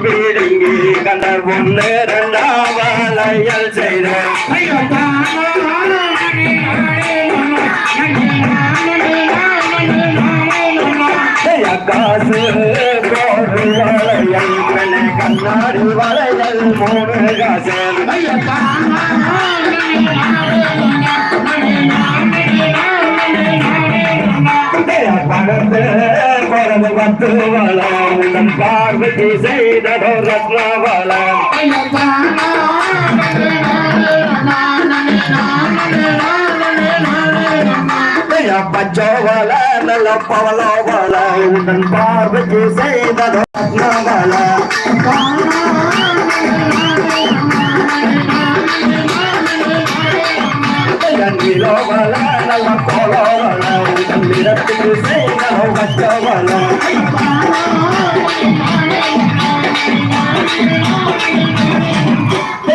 பீடிங்கி கண்ட ஒன்று ரெண்டாம் செய்த காசு கோடு கண்ணாடி வளையல் மூணு காசு பணத்து பிறகு பத்து வளம். பார்வதி செய்ததோ ரத்னவளம் பச்சோவல நல்ல பவலோவல உடன் பார்வதி செய்ததோ ரத்ன வளம் நல்ல கோலோவல உடன் நிறத்துக்கு செய்ததோ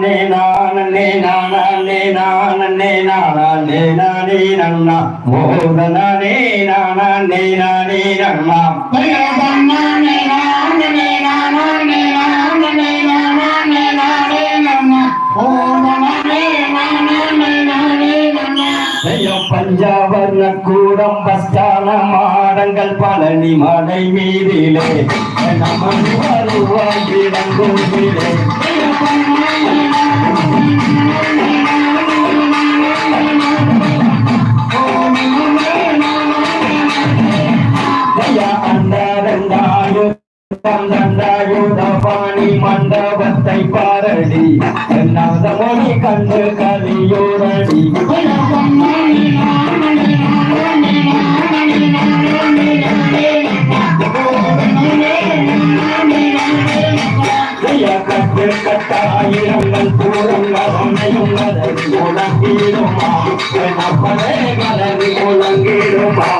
நே நானே நானே நானே நானே நானே நன்னா மோதனே நானே நானே நன்னா ஜெயம் பஞ்சாவர்ண கூடம் பஸ்தான மாடங்கள் பழனி மலை மீதிலே நமன் வருவாய் இடங்கூரிலே ஜெய தந்தாயுத மண்டபத்தை பாரடி. என்னாத மொழி கண்டு கலியோரடி ஜெய கட்டு கட்டாயிரங்கள் பூரங்கள் உலங்கிடுமா உலங்கிடுமா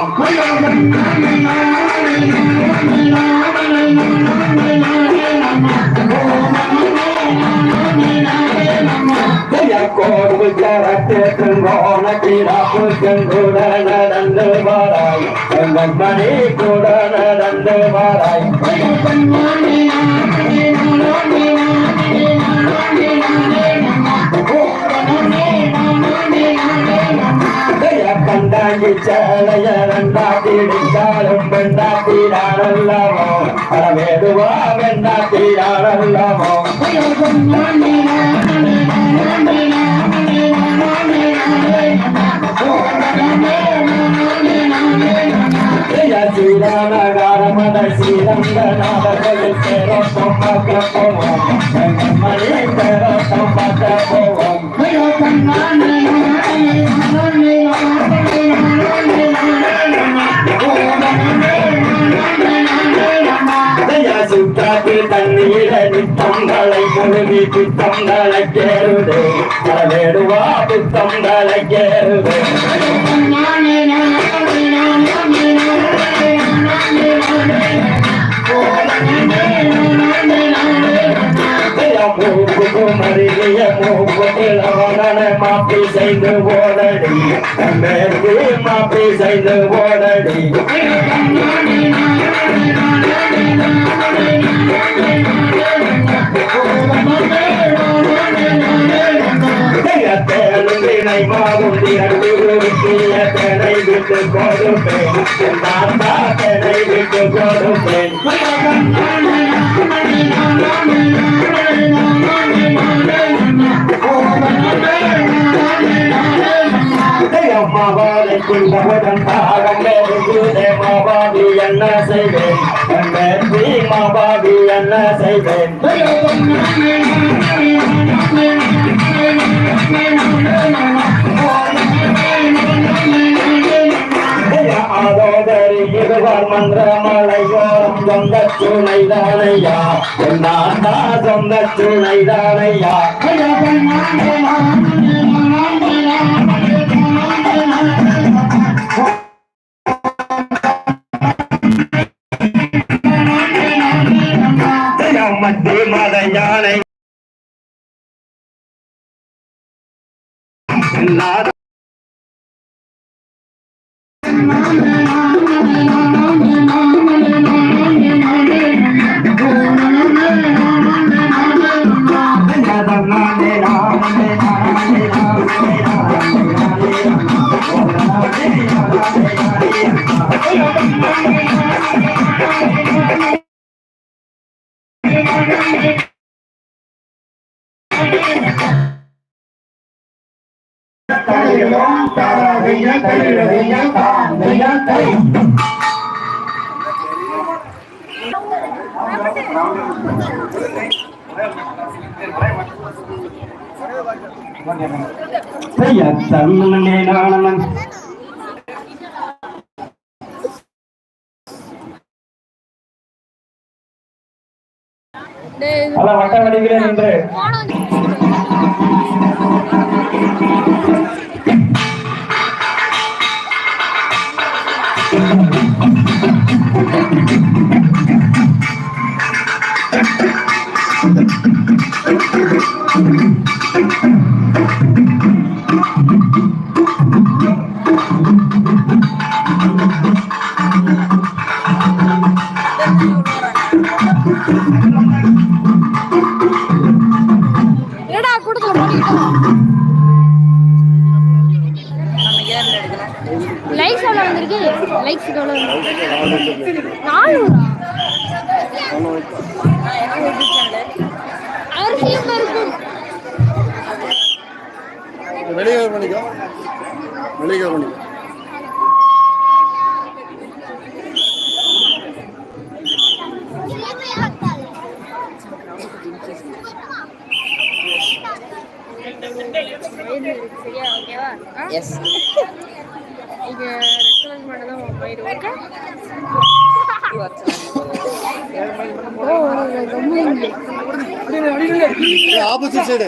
கோடு கரட்டு திருங்கோண கிராப்பு செங்கூட நடந்து வாராய் மணி கூட நடந்து வாராய் ஜெய கண்டாங்கி சேலைய ரெண்டாத்திடிச்சாலும் பெண்டாத்திடானல்லவோ శ్రీరామరమణ శ్రీరంగనాథ కలిసేరో సంపద పోవం మరేతరో సంపద పోవం అయ్యో కన్నాన ఓ தண்ணீர நித்தங்களை முழுகி பித்தங்களை கேருது அறவேடுவா பித்தங்களை கேருது அருகிய மூக்குலவன மாப்பி செய்து ஓடடி மேற்கு மாப்பி செய்து ஓடடி மாவும் கொடுப்பேன் மாபாவி என்ன செய்வேன் வெற்றி மாபாவி என்ன செய்வேன் ஆதோதரி இருவர் சொந்த சுனைதானையா சொந்த துணைதானையா மத்தி மத யானை. நாத தன்னே நானன் பல வட்ட லைக்ஸ் எவ்வளோ நானூறா? அரிசியும் பருப்பும் வெளியே பண்ணிக்கோ. வெளியே பண்ணிக்கோ. Opposite side.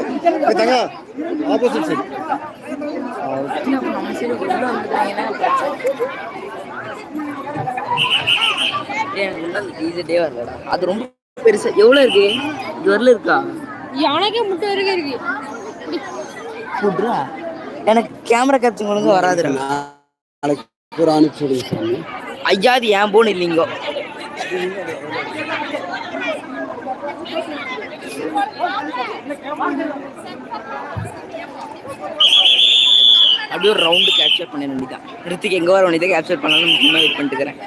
தங்க ஆப்போசிட் சைடு. வரலடா அது ரொம்ப பெருசா. எவ்வளவு இருக்கு? இது வரல இருக்கா? யானைக்கே முட்டை வரைக்கும் இருக்கு. எனக்கு கேமரா கேப்சர் ஒழுங்கா வராதுடா. நாளைக்கு ஒரு அனுப்பிச்சு விடுங்க சாமி. ஐயா அது ஏன் போன் இல்லைங்கோ. அப்படியே ஒரு ரவுண்டு கேப்சர் பண்ண வேண்டியதான் ரித்திக் எங்க வர வேண்டியதை கேப்சர் பண்ணாலும் முக்கியமாக வெயிட் பண்ணிட்டு இருக்கிறேன்.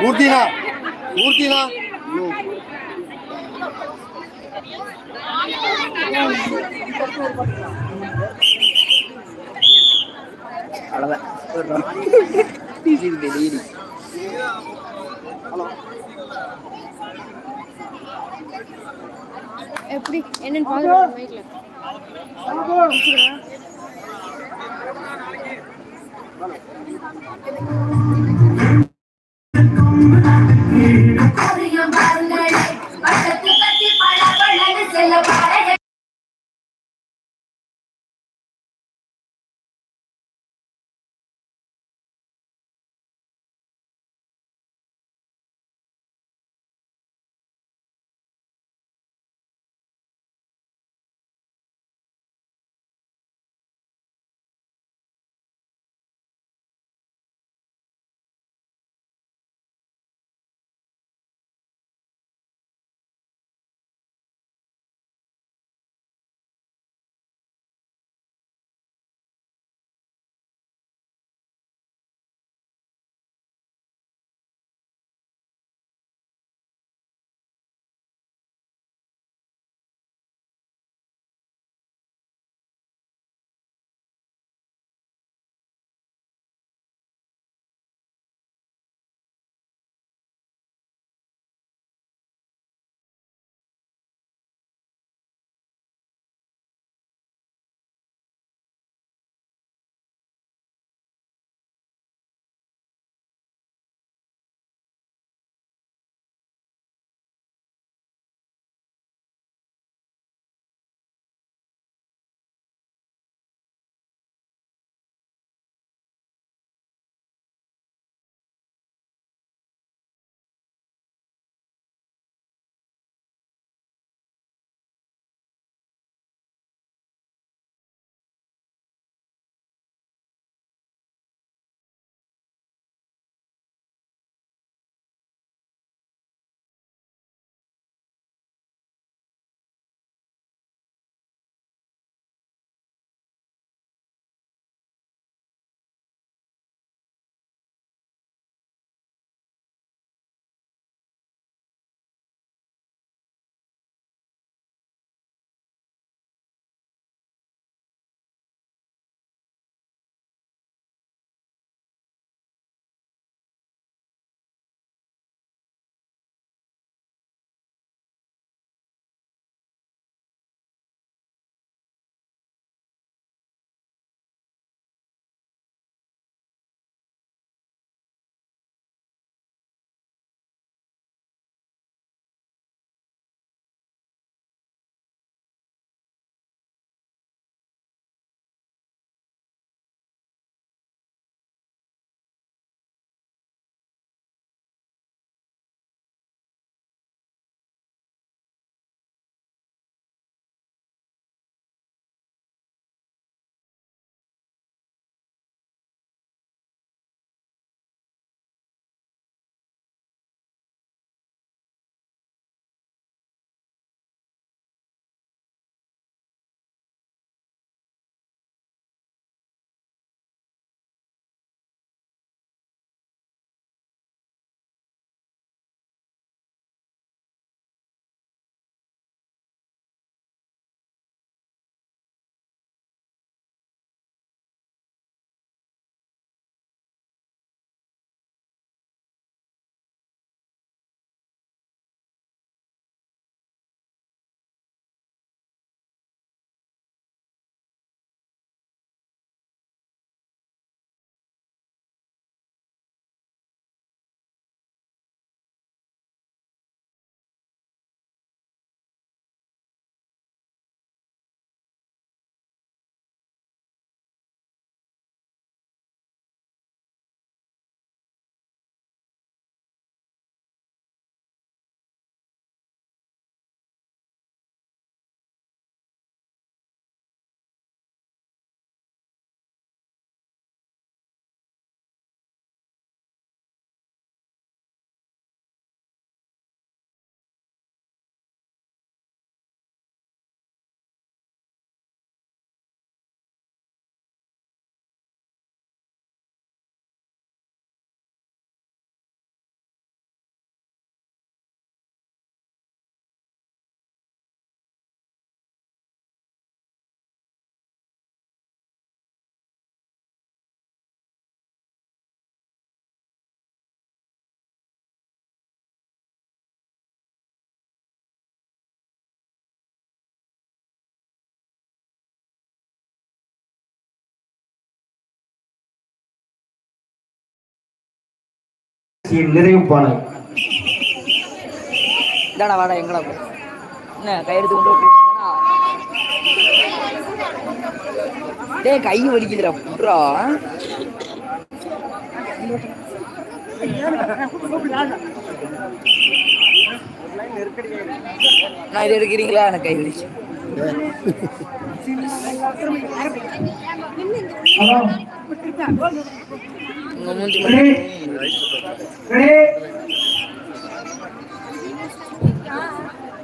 மூர்த்தினா மூர்த்தினா. அவ்வளோதான் டெலிவரி எப்படி? என்னன்னு பாக்குறேன் மைக்ல நிறைவு பாடல் இதாடா வாடா எங்கடா போ. என்ன கை எடுத்து கொண்டு போறீங்களா? டேய் கை வலிக்குதுடா புட்றா. நான் இது எடுக்கிறீங்களா? எனக்கு கை வலிச்சு. உங்க மூஞ்சி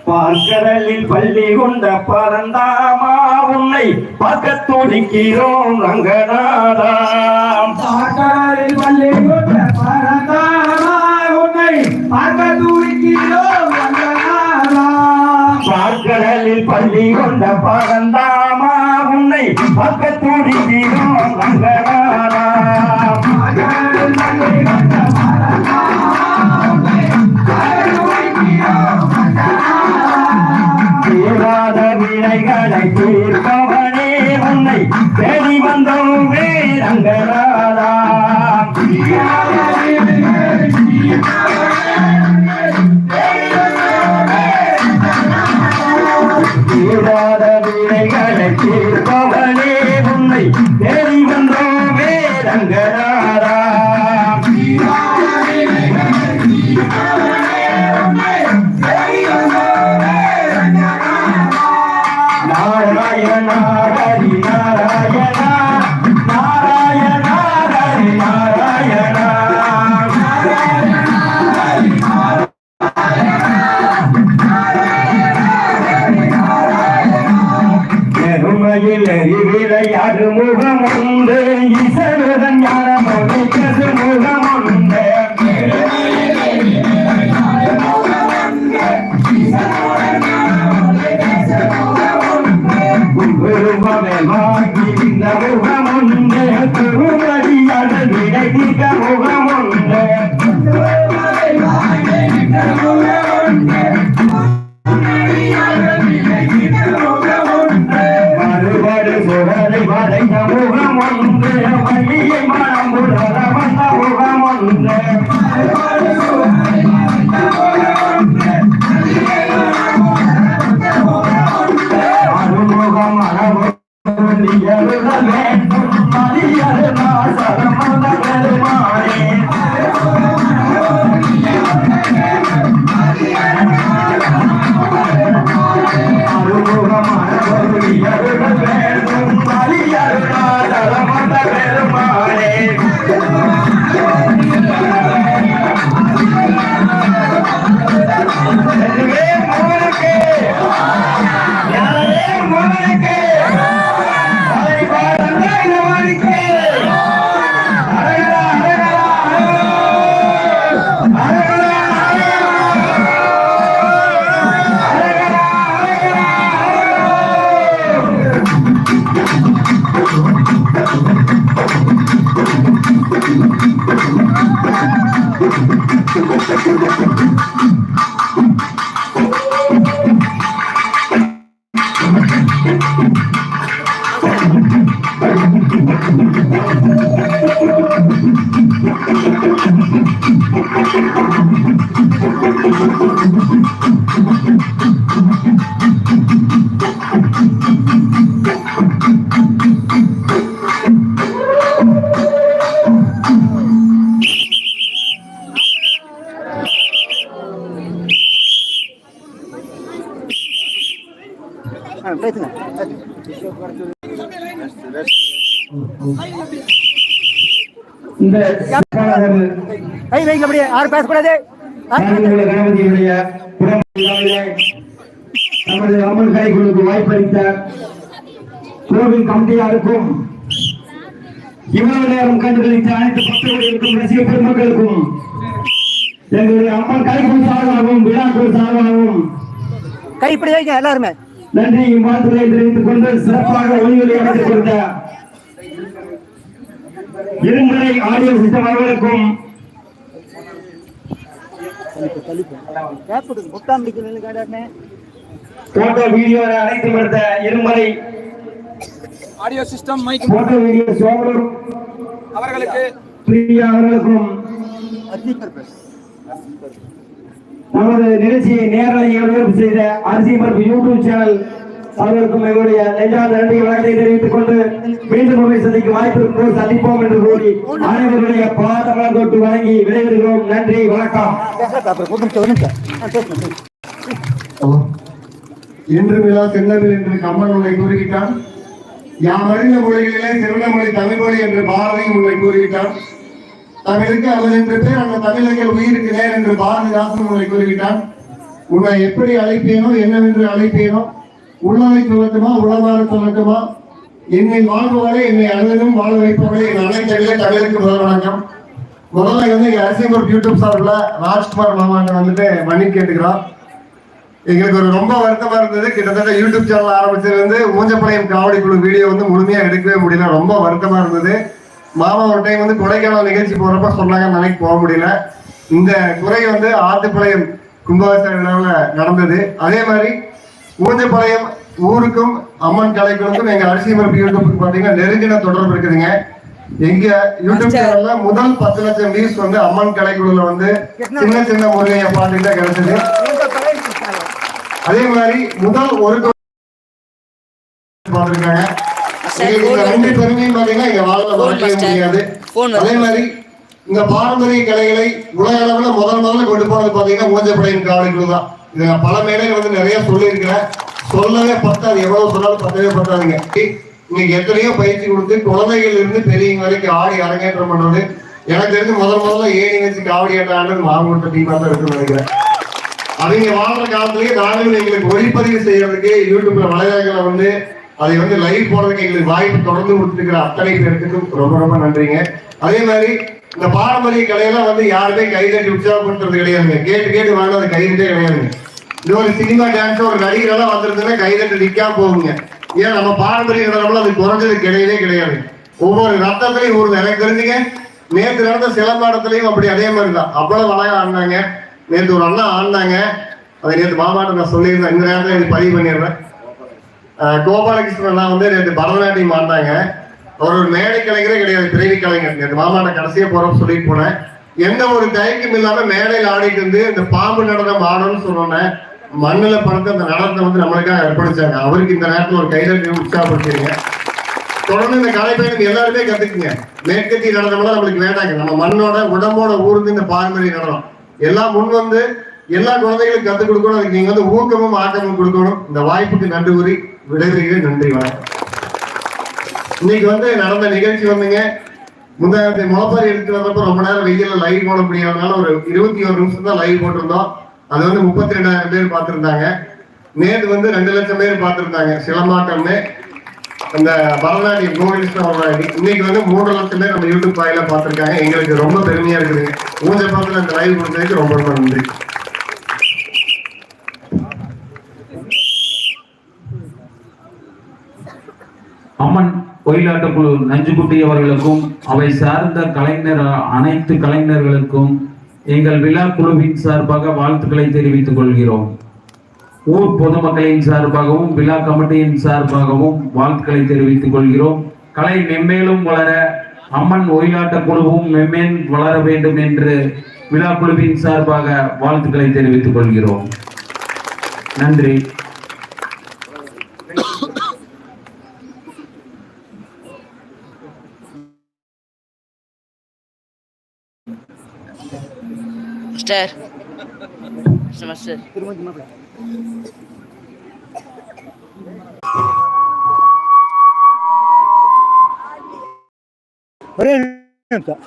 பார்க்கடலில் பள்ளி கொண்ட பரந்தாமா உன்னை பார்க்க துடிக்கிறோம் ரங்கநாதாம் பார்க்கடலில் பள்ளி கொண்ட பரந்தாமா உன்னை பார்க்க துடிக்கிறோம் ரங்கநாதாம் பார்க்கடலில் பள்ளி கொண்ட பரந்தாமா Thank. பேசுங்க இந்த கை வைங்க அப்படியே யாரும் பேசக்கூடாது கணபதியுடைய நமது அம்மன் கைகளுக்கு வாய்ப்பளித்த கோவில் கமிட்டியாருக்கும் இவ்வளவு நேரம் கண்டுகளித்த அனைத்து பக்தர்களுக்கும் ரசிக பெருமக்களுக்கும் எங்களுடைய அம்மன் கைக்குழு சார்பாகவும் விழாக்குழு சார்பாகவும் கைப்பிடி வைங்க எல்லாருமே. நன்றி வாழ்த்துக்களை தெரிவித்துக் கொண்டு சிறப்பாக ஒளிகளை அமைத்துக் கொடுத்த இருமுறை ஆடியோ சிஸ்டம் அவர்களுக்கும் போட்டோ வீடியோ அனைத்து கொடுத்த இருமுறை audio system mic photo video Chozhar அவர்களுக்கு பிரியா அவர்களுக்கும் நமது நிகழ்ச்சியை நேரலை ஒளிபரப்பு செய்த அரிசி பருப்பு யூடியூப் சேனல் அவர்களுக்கும் எங்களுடைய நெஞ்சார்ந்த நன்றி வழக்கத்தை தெரிவித்துக் கொண்டு மீண்டும் உண்மை சந்திக்கும் வாய்ப்பு இருக்கும் சந்திப்போம் என்று கூறி அனைவருடைய பாதமலர் தொட்டு வழங்கி விடைபெறுகிறோம். நன்றி வணக்கம். இன்று விழா சென்னவில் என்று கம்மன் உன்னை கூறுகிட்டான் யாம் அறிந்த மொழிகளிலே சிறந்த மொழி தமிழ் மொழி என்று பாரதியும் உன்னை கூறுகிட்டான் தமிழுக்கு அவர் என்று பேர் அந்த தமிழர்கள் உயிருக்கு நேர் என்று பாரதிதாசன் உங்களை கூறுகிட்டான் உன்னை எப்படி அழைப்பேனோ என்னவென்று அழைப்பேனோ உள்ளவை துவக்கமா உளமாற துவக்கமா? என்னை வாழ்பவரை என்னை அழுதும் வாழ வைப்பவரை என் அனைத்தையிலே தமிழுக்கு முதல் வணக்கம். முதல்ல வந்து எங்க அரசியல் யூடியூப் சார்பில் ராஜ்குமார் மாமாட்ட வந்துட்டு மன்னிப்பு கேட்டுக்கிறான் எங்களுக்கு ஒரு ரொம்ப வருத்தமா இருந்தது. கிட்டத்தட்ட யூடியூப் சேனல் ஆரம்பிச்சதுல இருந்து ஊஞ்சப்பாளையம் காவடி குழு வீடியோ வந்து முழுமையா எடுக்கவே முடியல. ரொம்ப வருத்தமா இருந்தது. மாமா ஒரு டைம் வந்து கொடைக்கானல் நிகழ்ச்சி போறப்ப சொன்னாங்க நாளைக்கு போக முடியல. இந்த குறை வந்து ஆத்துப்பாளையம் கும்பாபிஷேக நடந்தது. அதே மாதிரி ஊஞ்சப்பாளையம் ஊருக்கும் அம்மன் கலைகளுக்கும் எங்க அரிசி மரபு யூடியூப் பாத்தீங்கன்னா நெருங்கின தொடர்பு இருக்குதுங்க. எங்க யூடியூப் சேனல்ல முதல் பத்து லட்சம் வியூஸ் வந்து அம்மன் கலைக்குழுல வந்து சின்ன சின்ன முருகைய பாட்டுக்கு தான் கிடைச்சது. அதே மாதிரி முதல் ஒரு பார்த்திருக்காங்க. எங்களுக்கு இந்த ரெண்டு பெருமையும் பாத்தீங்கன்னா எங்க வாழ்ல மறக்கவே முடியாது. அதே மாதிரி இந்த பாரம்பரிய கலைகளை உலக அளவுல முதல் முதல்ல கொண்டு போனது பாத்தீங்கன்னா மூஞ்சப்படையின் காவடிக்குழு தான். இதை பல மேடைகள் வந்து நிறைய சொல்லியிருக்கிறேன். சொல்லவே பத்தாது. எவ்வளவு சொன்னாலும் பத்தவே பத்தாதுங்க. இன்னைக்கு எத்தனையோ பயிற்சி கொடுத்து குழந்தைகள் இருந்து பெரியவங்க வரைக்கும் ஆடி அரங்கேற்றம் பண்றது. எனக்கு தெரிஞ்சு முதல் முதல்ல ஏணி வச்சு காவடி ஆட்டாண்டு மாவட்ட டீமா தான் இருக்குன்னு நினைக்கிறேன். அவங்க வாழ்ற காலத்திலேயே நாங்களும் எங்களுக்கு ஒளிப்பதிவு செய்யறதுக்கு யூடியூப்ல வலைதளங்களை வந்து அதை வந்து லைவ் போடுறதுக்கு எங்களுக்கு வாய்ப்பு தொடர்ந்து கொடுத்துருக்கிற அத்தனை பேருக்கும் ரொம்ப ரொம்ப நன்றிங்க. அதே மாதிரி இந்த பாரம்பரிய கலையெல்லாம் வந்து யாருமே கை தட்டி உற்சாகப்படுத்துறது கிடையாதுங்க. கேட்டு கேட்டு வாங்க அது கைதட்டே கிடையாதுங்க. இது ஒரு சினிமா டான்ஸ் ஒரு நடிகர் எல்லாம் வந்திருந்ததுன்னா கைதட்டு நிக்காம போகுங்க. ஏன் நம்ம பாரம்பரிய நடனம்ல அது குறைஞ்சது கிடையவே கிடையாது. ஒவ்வொரு ரத்தத்திலையும் ஒரு எனக்கு தெரிஞ்சுங்க நேற்று நடந்த சிலம்பாடத்துலையும் அப்படி அதே மாதிரி தான். அவ்வளவு அழகா ஆடினாங்க. நேற்று ஒரு அண்ணா ஆடினாங்க. அதை நேற்று மாமாட்ட நான் சொல்லியிருந்தேன். இந்த நேரத்தில் எனக்கு பதிவு பண்ணிடுறேன். அஹ் கோபாலகிருஷ்ணன் வந்து நேற்று பரதநாட்டியம் ஆடினாங்க. அவர் ஒரு மேடை கலைஞரே கிடையாது பிறவி கலைஞர். நேற்று மாமாட்ட கடைசியா போறோம் சொல்லிட்டு போனேன். எந்த ஒரு தயக்கம் இல்லாம மேடையில் ஆடிட்டு இருந்து இந்த பாம்பு நடனம் ஆடணும்னு சொன்னோன்னே மண்ணில் படுத்த அந்த நடனத்தை வந்து நம்மளுக்காக அர்ப்பணிச்சாங்க. அவருக்கு இந்த நேரத்தில் ஒரு கைதட்டி உற்சாகப்படுத்திருங்க. தொடர்ந்து இந்த கலைப்பயணம் எல்லாருமே கத்துக்குங்க. மேற்கத்திய நடனம்லாம் நம்மளுக்கு வேண்டாங்க. நம்ம மண்ணோட உடம்போட ஊர்ந்து இந்த பாரம்பரிய நடனம். எல்லாம் முன் வந்து எல்லா குழந்தைகளுக்கும் கத்துக் கொடுக்கணும். அதுக்கு நீங்க வந்து ஊக்கமும் ஆக்கமும் கொடுக்கணும். இந்த வாய்ப்புக்கு நன்றி கூறி விடைபெறுகிறேன். நன்றி வணக்கம். இன்னைக்கு வந்து நடந்த நிகழ்ச்சி வந்துங்க முந்தாயிரத்தி முளப்பாரி எடுத்து வந்தப்ப ரொம்ப நேரம் வெயில லைவ் போட முடியாதனால ஒரு இருபத்தி ஒரு நிமிஷம் தான் லைவ் போட்டிருந்தோம். அது வந்து முப்பத்தி ரெண்டாயிரம் பேர் பார்த்திருந்தாங்க. நேற்று வந்து ரெண்டு லட்சம் பேர் பார்த்திருந்தாங்க சிலம்பாட்டம்னு. அந்த பரதநாட்டியம் கோகிருஷ்ண இன்னைக்கு வந்து மூன்று லட்சம் பேர் நம்ம யூடியூப் வாயில பார்த்திருக்காங்க. எங்களுக்கு ரொம்ப பெருமையா இருக்குதுங்க. ஊஞ்ச பக்கத்தில் அந்த லைவ் கொடுத்ததுக்கு ரொம்ப ரொம்ப நன்றி. அம்மன் ஒயிலாட்டக்குழு நஞ்சுக்குட்டி அவர்களுக்கும் அவை சார்ந்த கலைஞர் அனைத்து கலைஞர்களுக்கும் எங்கள் விழா குழுவின் சார்பாக வாழ்த்துக்களை தெரிவித்துக் கொள்கிறோம். ஊர் பொதுமக்களின் சார்பாகவும் விழா கமிட்டியின் சார்பாகவும் வாழ்த்துக்களை தெரிவித்துக் கொள்கிறோம். கலை மென்மேலும் வளர அம்மன் ஒயிலாட்ட குழுவும் மென்மேல் வளர வேண்டும் என்று விழா குழுவின் சார்பாக வாழ்த்துக்களை தெரிவித்துக் கொள்கிறோம். நன்றி. மாஸ்டர் மாஸ்டர், மாஸ்டர் திருமதி மாப்பிள்ளை. ஒரே நிமிஷம்